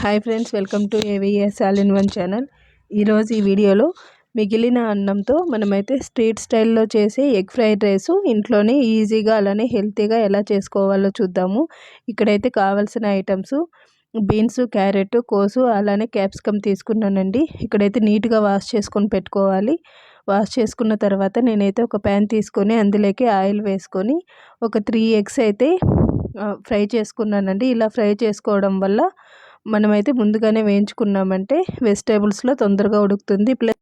Hi friends welcome to AVS all in one channel ఈరోజు ఈ వీడియోలో మిగిలిన అన్నంతో మనమైతే స్ట్రీట్ స్టైల్లో చేసే ఎగ్ ఫ్రైడ్ రైస్ ఇంట్లోనే ఈజీగా అలానే హెల్తీగా ఎలా చేసుకోవాలో చూద్దాము. ఇక్కడైతే కావాల్సిన ఐటమ్స్ బీన్స్ క్యారెట్ కోసు అలానే క్యాప్సికమ్ తీసుకున్నానండి. ఇక్కడైతే నీట్గా వాష్ చేసుకొని పెట్టుకోవాలి. వాష్ చేసుకున్న తర్వాత నేనైతే ఒక ప్యాన్ తీసుకొని అందులోకి ఆయిల్ వేసుకొని ఒక త్రీ ఎగ్స్ అయితే ఫ్రై చేసుకున్నానండి. ఇలా ఫ్రై చేసుకోవడం వల్ల మనమైతే ముందుగానే వేయించుకున్నామంటే వెజిటేబుల్స్లో తొందరగా ఉడుకుతుంది. ప్లస్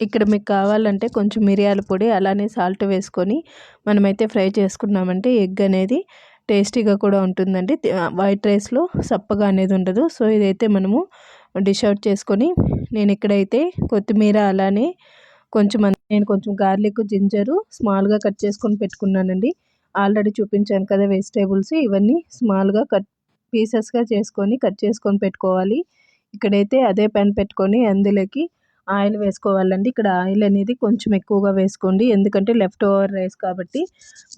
ఇక్కడ మీకు కావాలంటే కొంచెం మిరియాల పొడి అలానే సాల్ట్ వేసుకొని మనమైతే ఫ్రై చేసుకున్నామంటే ఎగ్ అనేది టేస్టీగా కూడా ఉంటుందండి. వైట్ రైస్లో సప్పగా అనేది ఉండదు. సో ఇదైతే మనము డిష్ అవుట్ చేసుకొని నేను ఇక్కడైతే కొత్తిమీర అలానే కొంచెం నేను కొంచెం గార్లిక్ జింజరు స్మాల్గా కట్ చేసుకొని పెట్టుకున్నానండి. ఆల్రెడీ చూపించాను కదా వెజిటేబుల్స్ ఇవన్నీ స్మాల్గా కట్ పీసెస్గా చేసుకొని కట్ చేసుకొని పెట్టుకోవాలి. ఇక్కడైతే అదే పెన్ పెట్టుకొని అందులోకి ఆయిల్ వేసుకోవాలండి. ఇక్కడ ఆయిల్ అనేది కొంచెం ఎక్కువగా వేసుకోండి. ఎందుకంటే లెఫ్ట్ ఓవర్ రైస్ కాబట్టి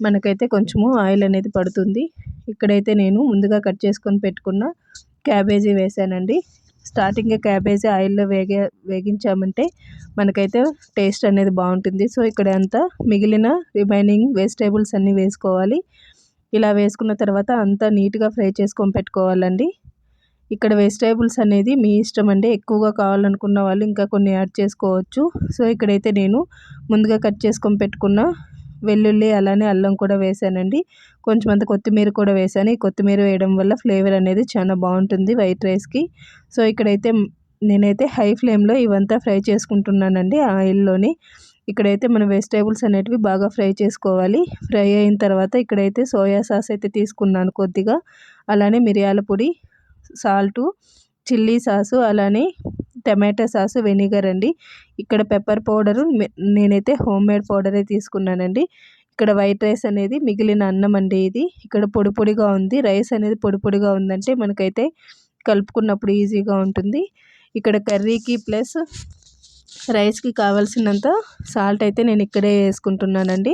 మనకైతే కొంచెము ఆయిల్ అనేది పడుతుంది. ఇక్కడైతే నేను ముందుగా కట్ చేసుకొని పెట్టుకున్న క్యాబేజీ వేసానండి. స్టార్టింగ్ క్యాబేజీ ఆయిల్లో వేగే వేగించామంటే మనకైతే టేస్ట్ అనేది బాగుంటుంది. సో ఇక్కడ అంతా మిగిలిన రిమైనింగ్ వెజిటేబుల్స్ అన్నీ వేసుకోవాలి. ఇలా వేసుకున్న తర్వాత అంతా నీట్గా ఫ్రై చేసుకొని పెట్టుకోవాలండి. ఇక్కడ వెజిటేబుల్స్ అనేది మీ ఇష్టం అండి. ఎక్కువగా కావాలనుకున్న వాళ్ళు ఇంకా కొన్ని యాడ్ చేసుకోవచ్చు. సో ఇక్కడైతే నేను ముందుగా కట్ చేసుకొని పెట్టుకున్న వెల్లుల్లి అలానే అల్లం కూడా వేసానండి. కొంచెం అంత కొత్తిమీర కూడా వేసాను. ఈ కొత్తిమీర వేయడం వల్ల ఫ్లేవర్ అనేది చాలా బాగుంటుంది వైట్ రైస్కి. సో ఇక్కడైతే నేనైతే హై ఫ్లేమ్లో ఇవంతా ఫ్రై చేసుకుంటున్నానండి ఆయిల్లోని. ఇక్కడైతే మన వెజిటేబుల్స్ అనేటివి బాగా ఫ్రై చేసుకోవాలి. ఫ్రై అయిన తర్వాత ఇక్కడైతే సోయా సాస్ అయితే తీసుకున్నాను కొద్దిగా. అలానే మిరియాల పొడి సాల్టు చిల్లీ సాసు అలానే టమాటా సాసు వెనిగర్ అండి. ఇక్కడ పెప్పర్ పౌడరు నేనైతే హోమ్ మేడ్ పౌడరే తీసుకున్నానండి. ఇక్కడ వైట్ రైస్ అనేది మిగిలిన అన్నం అండి ఇది. ఇక్కడ పొడి పొడిగా ఉంది. రైస్ అనేది పొడి పొడిగా ఉందంటే మనకైతే కలుపుకున్నప్పుడు ఈజీగా ఉంటుంది. ఇక్కడ కర్రీకి ప్లస్ రైస్కి కావాల్సినంత సాల్ట్ అయితే నేను ఇక్కడే వేసుకుంటున్నానండి.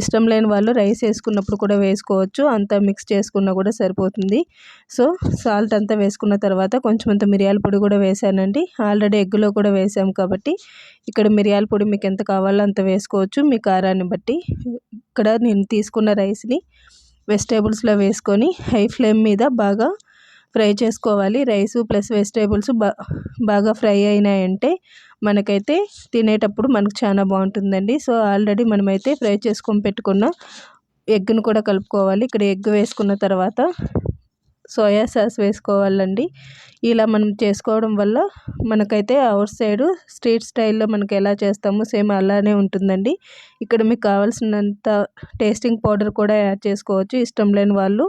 ఇష్టం లేని వాళ్ళు రైస్ వేసుకున్నప్పుడు కూడా వేసుకోవచ్చు. అంతా మిక్స్ చేసుకున్నా కూడా సరిపోతుంది. సో సాల్ట్ అంతా వేసుకున్న తర్వాత కొంచెం అంత మిరియాల పొడి కూడా వేసానండి. ఆల్రెడీ ఎగ్గులో కూడా వేసాం కాబట్టి ఇక్కడ మిరియాల పొడి మీకు ఎంత కావాలో అంత వేసుకోవచ్చు. మీ కారాన్ని బట్టి ఇక్కడ నేను తీసుకున్న రైస్ని వెజిటేబుల్స్లో వేసుకొని హై ఫ్లేమ్ మీద బాగా ఫ్రై చేసుకోవాలి. రైసు ప్లస్ వెజిటేబుల్స్ బాగా ఫ్రై అయినాయంటే మనకైతే తినేటప్పుడు మనకు చాలా బాగుంటుందండి. సో ఆల్రెడీ మనమైతే ఫ్రై చేసుకొని పెట్టుకున్న ఎగ్ను కూడా కలుపుకోవాలి. ఇక్కడ ఎగ్ వేసుకున్న తర్వాత సోయా సాస్ వేసుకోవాలండి. ఇలా మనం చేసుకోవడం వల్ల మనకైతే అవుట్ సైడ్ స్ట్రీట్ స్టైల్లో మనకి ఎలా చేస్తామో సేమ్ అలానే ఉంటుందండి. ఇక్కడ మీకు కావాల్సినంత టేస్టింగ్ పౌడర్ కూడా యాడ్ చేసుకోవచ్చు. ఇష్టం లేని వాళ్ళు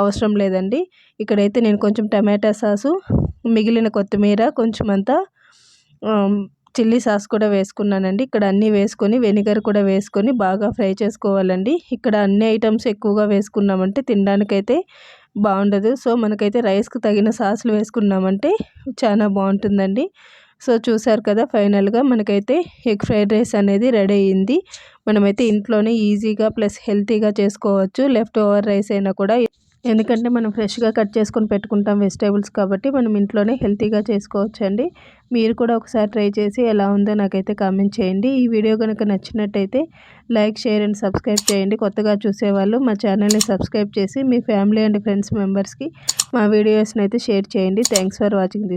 అవసరం లేదండి. ఇక్కడైతే నేను కొంచెం టమాటా సాసు మిగిలిన కొత్తిమీర కొంచెం అంతా చిల్లీ సాస్ కూడా వేసుకున్నానండి. ఇక్కడ అన్నీ వేసుకొని వెనిగర్ కూడా వేసుకొని బాగా ఫ్రై చేసుకోవాలండి. ఇక్కడ అన్ని ఐటమ్స్ ఎక్కువగా వేసుకున్నామంటే తినడానికైతే బాగుండదు. సో మనకైతే రైస్కి తగిన సాసులు వేసుకున్నామంటే చాలా బాగుంటుందండి. సో చూసారు కదా ఫైనల్గా మనకైతే ఎగ్ ఫ్రైడ్ రైస్ అనేది రెడీ అయ్యింది మనమైతే ఇంట్లోనే ఈజీగా ప్లస్ హెల్తీగా చేసుకోవచ్చు. లెఫ్ట్ ఓవర్ రైస్ అయినా కూడా ఎందుకంటే మనం ఫ్రెష్గా కట్ చేసుకొని పెట్టుకుంటాం వెజిటేబుల్స్ కాబట్టి మనం ఇంట్లోనే హెల్తీగా చేసుకోవచ్చండి. మీరు కూడా ఒకసారి ట్రై చేసి ఎలా ఉందో నాకైతే కామెంట్ చేయండి. ఈ వీడియో కనుక నచ్చినట్టయితే లైక్ షేర్ అండ్ సబ్స్క్రైబ్ చేయండి. కొత్తగా చూసేవాళ్ళు మా ఛానల్ని సబ్స్క్రైబ్ చేసి మీ ఫ్యామిలీ అండ్ ఫ్రెండ్స్ మెంబర్స్కి మా వీడియోస్ని అయితే షేర్ చేయండి. Thanks for watching this